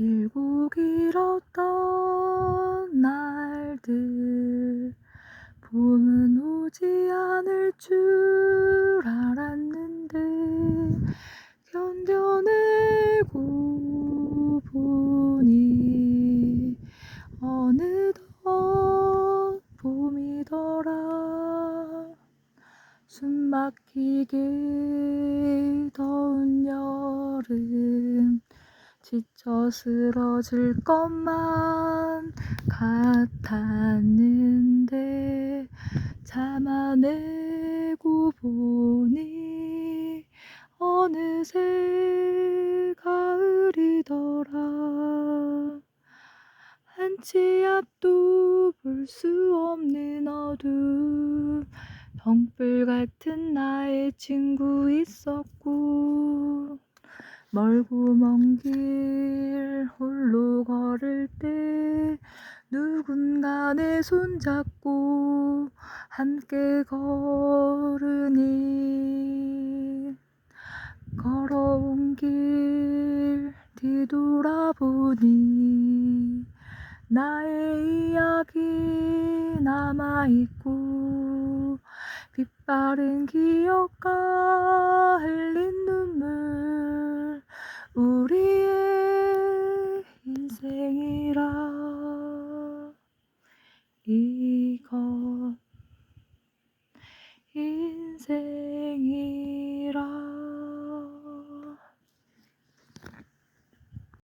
길고 길었던 날들. 봄은 오지 않을 줄 알았는데 견뎌내고 보니 어느덧 봄이더라. 숨 막히게 더운 여름 지쳐 쓰러질 것만 같았는데 참아내고 보니 어느새 가을이더라. 한치 앞도 볼 수 없는 어둠 덩불 같은 나의 친구 있었고 멀고 먼 길 홀로 걸을 때 누군가 내 손잡고 함께 걸으니. 걸어온 길 뒤돌아보니 나의 이야기 남아있고 빛바른 기억과